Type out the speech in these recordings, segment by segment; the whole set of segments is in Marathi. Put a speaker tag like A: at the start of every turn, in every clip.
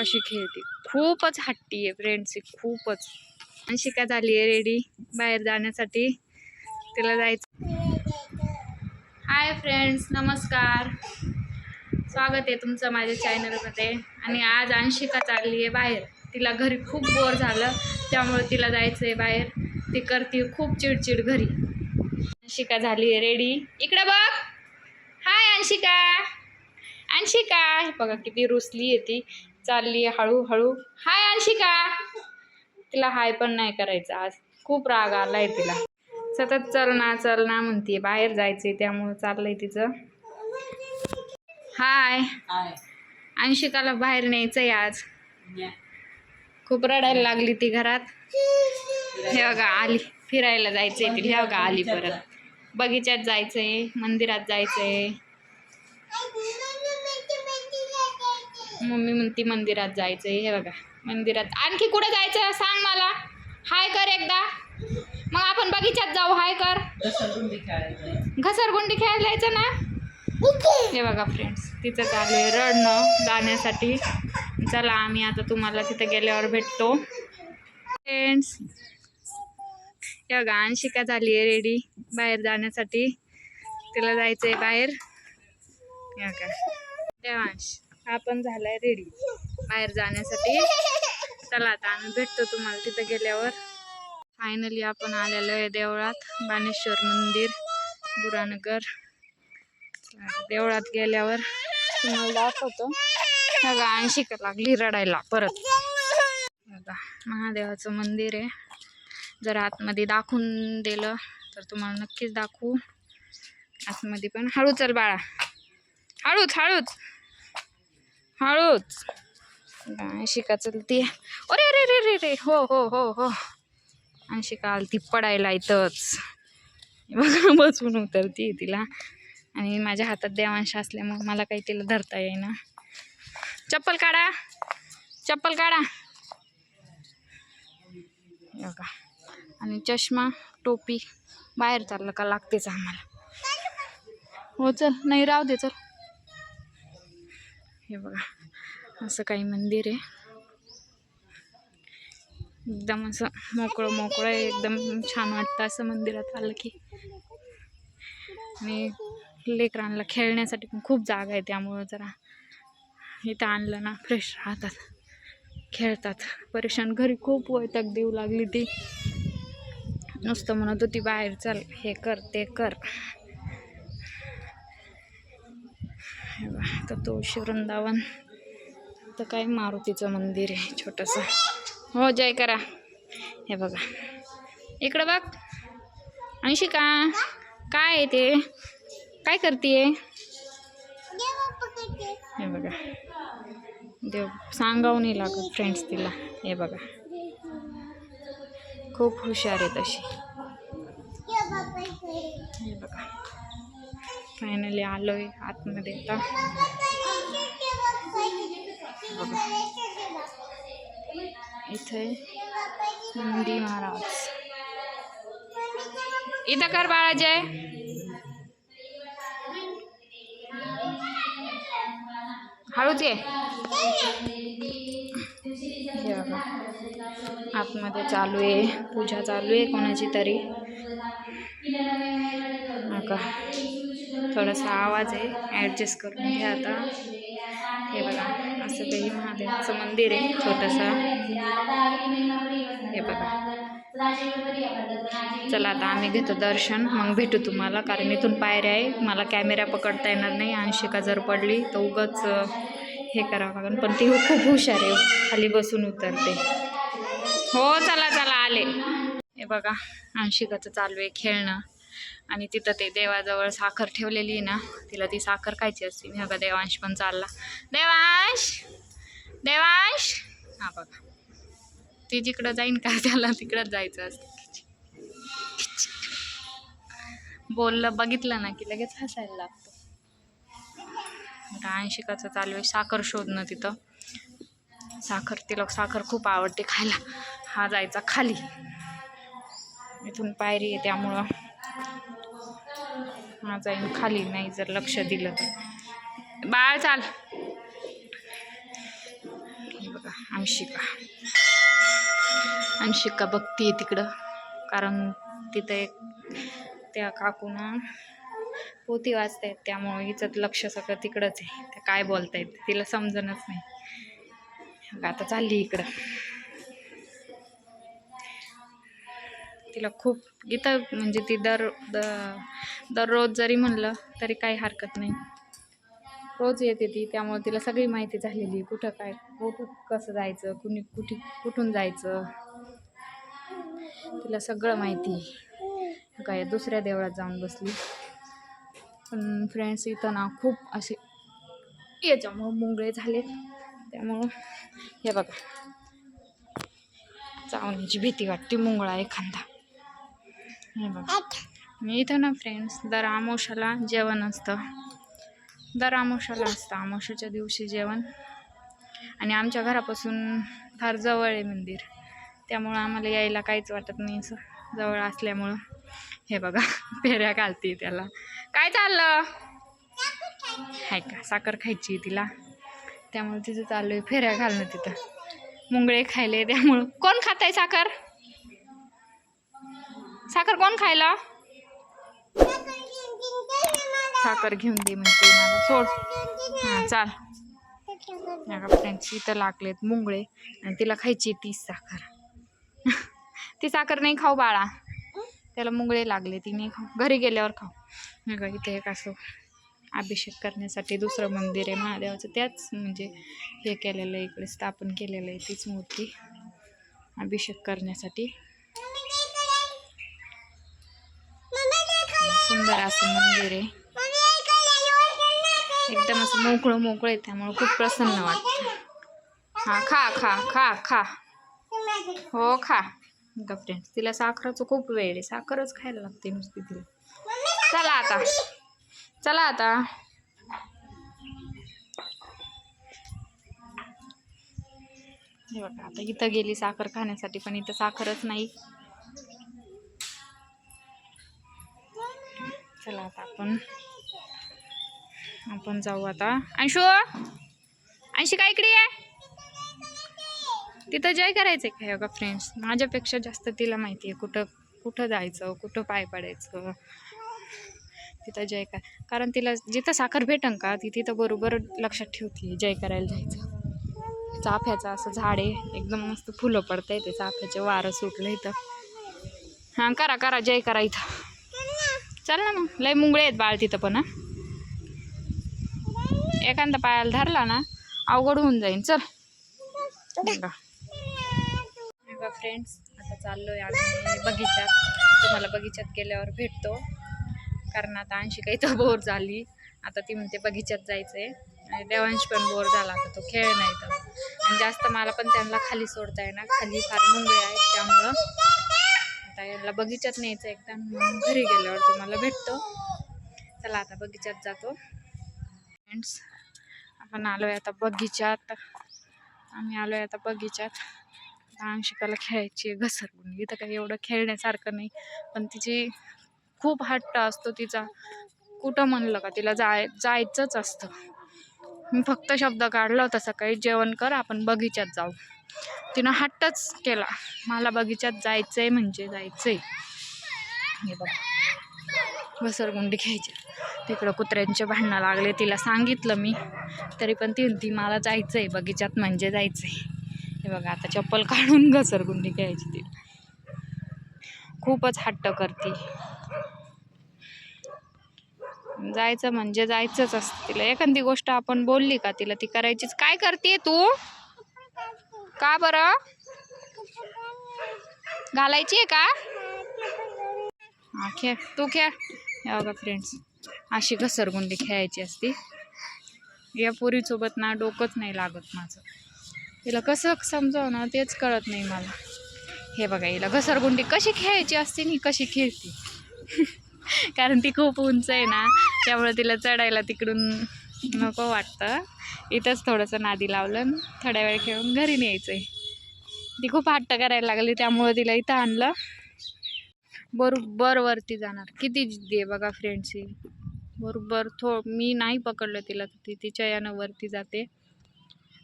A: कशी खेळते. खूपच हट्टी आहे फ्रेंड्स खूपच. अंशिका शिका झाली आहे रेडी बाहेर जाण्यासाठी तिला जायचं. हाय फ्रेंड्स नमस्कार. स्वागत आहे तुमचं माझ्या चॅनलमध्ये आणि आज अंशिका चालली आहे बाहेर. तिला घरी खूप बोर झालं त्यामुळे तिला जायचं आहे बाहेर. ती करते खूप चिडचिड घरी. अंशिका झाली आहे रेडी इकडं बघ. हाय अंशिका. अंशिका बघा किती रुसली आहे ती. चालली आहे हळूहळू. हाय अंशिका. तिला हाय पण नाही करायचं आज. खूप राग आलाय तिला. सतत चल ना चल ना म्हणते बाहेर जायचंय त्यामुळं चाललंय तिचं. हाय.
B: हाय.
A: अंशिकाला बाहेर न्यायचंय आज. खूप रडायला लागली ती घरात. हे बघा आली. फिरायला जायचंय ती. हे बघा आली परत. बगीच्यात जायचंय मंदिरात जायचंय. मम्मी म्हणती मंदिरात जायचंय. हे बघा मंदिरात. आणखी कुठं जायचं सांग मला. हाय कर एकदा. मग आपण बगीच्यात जाऊ हाय कर.
B: घसरगुंडी खेळायचं
A: घसरगुंडी खेळायला जायचं ना? हे बघा फ्रेंड्स तिचं चालू आहे रडणं जाण्यासाठी. चला आम्ही आता तुम्हाला तिथं गेल्यावर भेटतो. फ्रेंड्स हे बघा अंशिका झाली आहे रेडी बाहेर जाण्यासाठी. तिला जायचं आहे बाहेर. हे बघा. देवांश. हा पण झालाय रेडी बाहेर जाण्यासाठी. चला आता आम्ही भेटतो तुम्हाला तिथं गेल्यावर. फायनली आपण आलेलो आहे देवळात बाणेश्वर मंदिर बुरानगर. देवळात गेल्यावर तुम्हाला दाखवतो. बघा ऐंशी लागली रडायला परत. बघा महादेवाचं मंदिर आहे. जर आतमध्ये दाखवून दिलं तर तुम्हाला नक्कीच दाखवू. आतमध्ये पण. हळू चल बाळा. हळूच हळूच. हळूच. शिका चलती. अरे अरे रे रे रे हो हो हो हो. अंशिका आलती पडायला इथंच. बघा बसून उतरती तिला. आणि माझ्या हातात देवांश असल्यामुळे मला काही तिला धरता येईना. चप्पल काढा. चप्पल काढा. बघा. आणि चष्मा टोपी बाहेर चाललं का लागतेच आम्हाला. हो चल. नाही राहू दे चल. हे बघा असं काही मंदिर आहे. एकदम असं मोकळं मोकळं आहे. एकदम छान वाटतं असं मंदिरात आलं की. आणि लेकरांना खेळण्यासाठी पण खूप जागा आहे त्यामुळं जरा इथं आणलं ना फ्रेश राहतात. खेळतात. परेशान घरी खूप वैताग देऊ लागली ती. नुसतं म्हणत होती बाहेर चल हे कर ते कर हे बघ, तर तुळशी वृंदावन तर काय मारुतीचं मंदिर आहे छोटंसं. हो जय करा. हे बघा. इकडं बघ. अंशी का काय आहे ते? काय करते हे बघा. देव सांगाव नाही लागत फ्रेंड्स तिला. हे बघा. खूप हुशार आहे तशी हे बघा. फायनली आलो आहे आतमध्ये आता. इथे नंदी महाराज. इथं कर बाळाजय हळूच ये. हे बघा. आतमध्ये चालू आहे. पूजा चालू आहे कोणाची तरी. का थोडासा आवाज आहे ॲडजस्ट करून घ्या आता. हे बघा असं काही महादेवाचं मंदिर आहे छोटंसं. हे बघा. चला आता आम्ही घेतो दर्शन मग भेटू तुम्हाला कारण इथून पायऱ्या आहे. मला कॅमेरा पकडता येणार नाही अंशिका जर पडली तर उगाच हे करावं लागेल. पण ती खूप हुशार आहे खाली बसून उतरते. हो चला चला आले. हे बघा अंशिकाचं चालू आहे खेळणं. आणि तिथं ते देवाजवळ साखर ठेवलेली आहे ना तिला ती साखर खायची असते. मी बघा देवांश पण चालला. देवांश! देवांश! हा बघा. ती जिकडं जाईन का त्याला तिकडंच जायचं असतं. बोललं बघितलं ना की लगेच हसायला लागतं. अंशिकाचं चालू आहे साखर शोधणं तिथं. साखर तिला साखर खूप आवडते खायला. हा जायचा खाली. इथून पायरी आहे त्यामुळं. हा जाईन खाली नाही जर लक्ष दिलं तर. बाळ चाल. बघा अंशिका. अंशिका बघतीये तिकडं कारण तिथं एक त्या काकून पोती वाचतायत त्यामुळे हिचं लक्ष सगळं तिकडंच आहे. त्या काय बोलतायत तिला समजणच नाही. आता चालली इकडं. तिला खूप गीता म्हणजे ती दर द- दररोज जरी म्हणलं तरी काही हरकत नाही. रोज येते ती त्यामुळे तिला सगळी माहिती झालेली कुठं काय कुठं कसं जायचं कुणी कुठे कुठून जायचं तिला सगळं माहिती काय दुसऱ्या देवळात जाऊन बसली. पण फ्रेंड्स इथं ना खूप असे याच्यामुळं मुंगळे झाले त्यामुळं हे बघा. चावण्याची भीती वाटते मुंगळा एखादा. हे बघा. मी इथं ना फ्रेंड्स दर आमोशाला जेवण असतं. दर आमोशाला असतं आमोशाच्या दिवशी जेवण. आणि आमच्या घरापासून फार जवळ आहे मंदिर. त्यामुळं आम्हाला यायला काहीच वाटत नाही असं. जवळ असल्यामुळं. हे बघा फेऱ्या घालते त्याला. काय चाललं? हाय का? साखर खायची आहे तिला. त्यामुळे तिथं चालू आहे फेऱ्या घालणं तिथं. मुंगळे खायले त्यामुळं. कोण खात आहे साखर? साखर कोण खायला? साखर घेऊन दे म्हणते मला. सोड. हां चाल. फ्रेंड्स इथं लागलेत मुंगळे आणि तिला खायची ती तीच साखर. ती साखर नाही खाऊ बाळा. त्याला मुंगळे लागले ती नाही खाऊ. घरी गेल्यावर खाऊ. हे बघा इथे एक असं अभिषेक करण्यासाठी दुसरं मंदिर आहे. महादेवाचं त्याच म्हणजे हे केलेलं आहे इकडे स्थापन केलेलं आहे तीच मूर्ती. अभिषेक करण्यासाठी. सुंदर असं मंदिर आहे. एकदम असं मोकळं मोकळं आहे त्यामुळं खूप प्रसन्न वाटतं. हां खा खा खा खा. हो खा. का फ्रेंड्स तिला साखराचं खूप वेळ आहे. साखरच खायला लागते नुसती तिला. चला आता. चला आता. हे बघा आता इथं गेली साखर खाण्यासाठी पण इथं साखरच नाही. चला आता आपण आपण जाऊ आता. अंशू! अंशी काय इकडे आहे तिथं जय करायचं आहे काय बघा फ्रेंड्स माझ्यापेक्षा जास्त तिला माहिती आहे कुठं कुठं जायचं कुठं पाय पडायचं. तिथं जय कर कारण तिला जिथं साखर भेटन का ती तिथं बरोबर लक्षात ठेवते जय करायला जायचं. चाफ्याचं असं झाड आहे एकदम मस्त फुलं पडतं आहे ते चाफ्याचे वारं सुटलं इथं. हां करा करा जय करा इथं. चल ना मग. लय मुंगळे आहेत बाळ तिथं पण एखादा पायाला धरला ना अवघड होऊन जाईन. चल. बघा. फ्रेंड्स आता चाललोय आम्ही बगीच्यात. तुम्हाला बगीच्यात गेल्यावर भेटतो. कारण आता अंशी काही तर बोर झाली. आता ती म्हणते बगीच्यात जायचंय. आणि देवांश पण बोर झाला आता तो खेळ नाही तर. आणि जास्त मला पण त्यांना खाली सोडता येणार. खाली फार मुंगळे आहेत त्यामुळं. आता याला बगीचात न्यायचं एकदा मग घरी गेल्यावर तुम्हाला भेटतो. चला आता बगीचात जातो. फ्रेंड्स आपण आलोय आता बगीच्यात. आम्ही आलोय आता बगीच्यात. आता अंशिकाला खेळायची आहे घसरगुंडी इथं काही एवढं खेळण्यासारखं नाही. पण तिची खूप हट्ट असतो तिचा. कुठं म्हणलं का तिला जाय जायचंच असतं. मी फक्त शब्द काढला होता सकाळी जेवण कर आपण बगीच्यात जाऊ. तिनं हट्टच केला. मला बगीचात जायचं आहे म्हणजे जायचंय. हे बघा. घसरगुंडी घ्यायची. तिकडं कुत्र्यांचे भांडणं लागले. तिला सांगितलं मी. तरी पण ती ती मला जायचं आहे बगीच्यात म्हणजे जायचं आहे हे बघा आता चप्पल काढून घसरगुंडी घ्यायची ती. खूपच हट्ट करते. जायचं म्हणजे जायचंच असतं तिला. एखादी गोष्ट आपण बोलली का तिला ती करायचीच. काय करते तू? का बरं? घालायची आहे का? हा खेळ. तू खेळ. या बघा फ्रेंड्स अशी घसरगुंडी खेळायची असते. या पोरीसोबत ना डोकंच नाही लागत माझं. तिला कसं समजाव ना तेच कळत नाही मला. हे बघा हिला घसरगुंडी कशी खेळायची असते नी कशी खेळते. कारण ती खूप उंच आहे ना त्यामुळे तिला चढायला तिकडून नको वाटतं. इथंच थोडंसं नादी लावलं आणि थोड्या वेळ खेळून घरी न्यायचं आहे ती खूप हट्ट करायला लागली त्यामुळं तिला इथं आणलं. बरोबर वरती जाणार. किती जिद्दी आहे बघा फ्रेंड्स ही. बरोबर थो मी नाही पकडलं तिला ती तिच्या यानं वरती जाते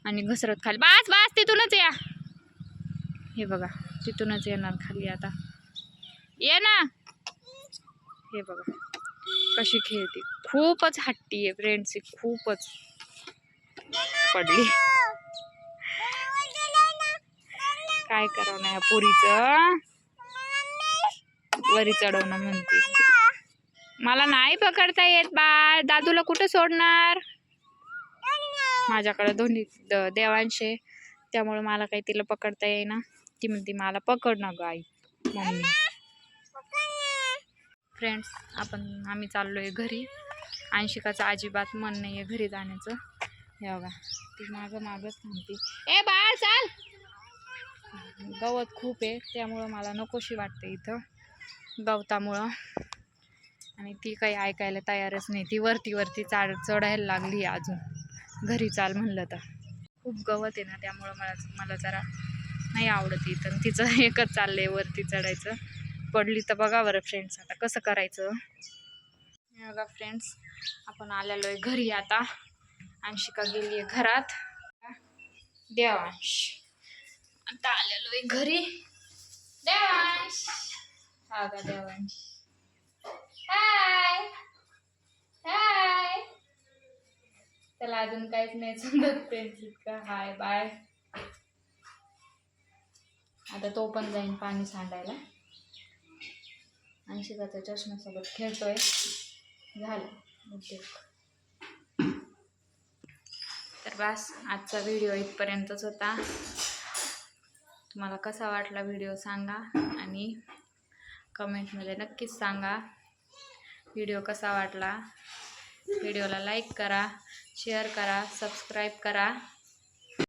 A: आणि घसरत खाली. बास बास तिथूनच या. हे बघा तिथूनच येणार खाली आता. ये ना. हे बघा. कशी खेळते. खूपच हट्टी आहे फ्रेंड्स खूपच. पडली. काय करावं नाही पोरीचं वरी चढवणं म्हणते. मला नाही पकडता येत बाळ. दादूला कुठं सोडणार? माझ्याकडे दोन्ही द- देवांशे. त्यामुळे मला काही तिला पकडता येईना. ती म्हणते मला पकड ना गाई मम्मी. फ्रेंड्स आपण आम्ही चाललो आहे घरी. अंशिकाचं अजिबात मन नाही आहे घरी जाण्याचं. हे बघा ती मागं मागंच थांबते. ए बाळ चाल! गवत खूप आहे त्यामुळं मला नकोशी वाटते इथं गवतामुळं. आणि ती काही ऐकायला तयारच नाही. ती वरती वरती चाड चढायला लागली आहे अजून. घरी चाल म्हणलं तर. खूप गवत आहे ना त्यामुळं मला मला जरा नाही आवडत इथं. तिचं एकच चाललं आहे वरती चढायचं. पडली तर बघा बरं फ्रेंड्स आता कसं करायचं? बघा फ्रेंड्स आपण आलेलो आहे घरी आता. अंशिका गेली आहे घरात. देवांश. आता आलेलो आहे घरी. देवांश. हा का देवांश. हाय हाय त्याला अजून काहीच नाही समजत का हाय बाय आता तो पण जाईन पाणी सांडायला. आणि शिकाचा चष्म्यासोबत खेळतोय. झालं उद्योग. तर बस आजचा व्हिडिओ इथपर्यंतच होता. तुम्हाला कसा वाटला व्हिडिओ सांगा आणि कमेंटमध्ये नक्कीच सांगा. व्हिडिओ कसा वाटला? व्हिडिओला लाईक करा शेअर करा सबस्क्राईब करा.